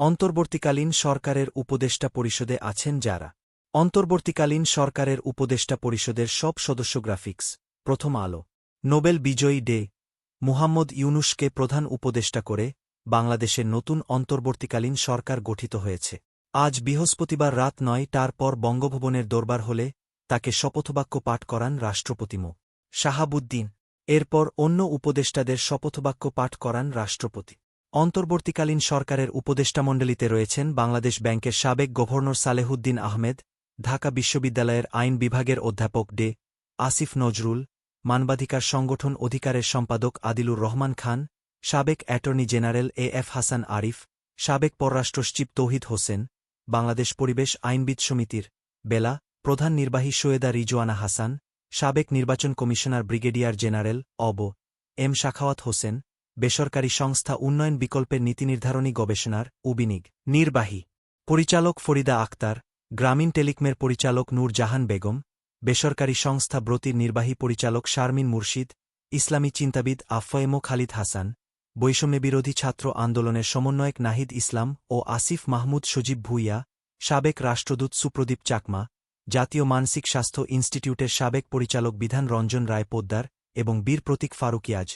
অন্তর্বর্তীকালীন সরকারের উপদেষ্টা পরিষদে আছেন যারা। অন্তর্বর্তীকালীন সরকারের উপদেষ্টা পরিষদের সব সদস্য গ্রাফিক্স, প্রথম আলো, নোবেল বিজয়ী ডে, মুহাম্মদ ইউনুসকে প্রধান উপদেষ্টা করে বাংলাদেশের নতুন অন্তর্বর্তীকালীন সরকার গঠিত হয়েছে। আজ বৃহস্পতিবার রাত নয়টার পর বঙ্গভবনের দরবার হলে তাকে শপথবাক্য পাঠ করান রাষ্ট্রপতি মো. শাহাবুদ্দিন। এরপর অন্য উপদেষ্টাদের শপথবাক্য পাঠ করান রাষ্ট্রপতি। অন্তর্বর্তীকালীন সরকারের উপদেষ্টামণ্ডলীতে রয়েছেন বাংলাদেশ ব্যাংকের সাবেক গভর্নর সালেহুদ্দিন আহমেদ, ঢাকা বিশ্ববিদ্যালয়ের আইন বিভাগের অধ্যাপক ডে আসিফ নজরুল, মানবাধিকার সংগঠন অধিকারের সম্পাদক আদিলুর রহমান খান, সাবেক attorney general A F Hasan Arif, সাবেক পররাষ্ট্র সচিব তৌহিদ হোসেন, বাংলাদেশ পরিবেশ আইনবিদ সমিতির বেলা, প্রধান নির্বাহী সৈয়দা রিজওয়ানা হাসান, সাবেক নির্বাচন কমিশনার ব্রিগেডিয়ার জেনারেল অব এম শাখাওয়াত হোসেন বেসরকারি সংস্থা উন্নয়ন বিকল্পের নীতিনির্ধারণী গবেষণার উবিনিগ। নির্বাহী। পরিচালক ফরিদা আক্তার, গ্রামীণ টেলিকমের পরিচালক নূর জাহান বেগম, বেসরকারি সংস্থা ব্রতির নির্বাহী পরিচালক শারমিন মুর্শিদ, ইসলামী চিন্তাবিদ আফয়েমো খালিদ হাসান বৈষম্য বিরোধী ছাত্র আন্দোলনের সমন্বয়ক নাহিদ ইসলাম ও আসিফ মাহমুদ সজীব ভুইয়া, সাবেক রাষ্ট্রদূত সুপ্রদীপ চাকমা, জাতীয় মানসিক স্বাস্থ্য ইনস্টিটিউটের সাবেক পরিচালক বিধান রঞ্জন রায় পোদ্দার এবং বীর প্রতীক ফারুকিয়াজ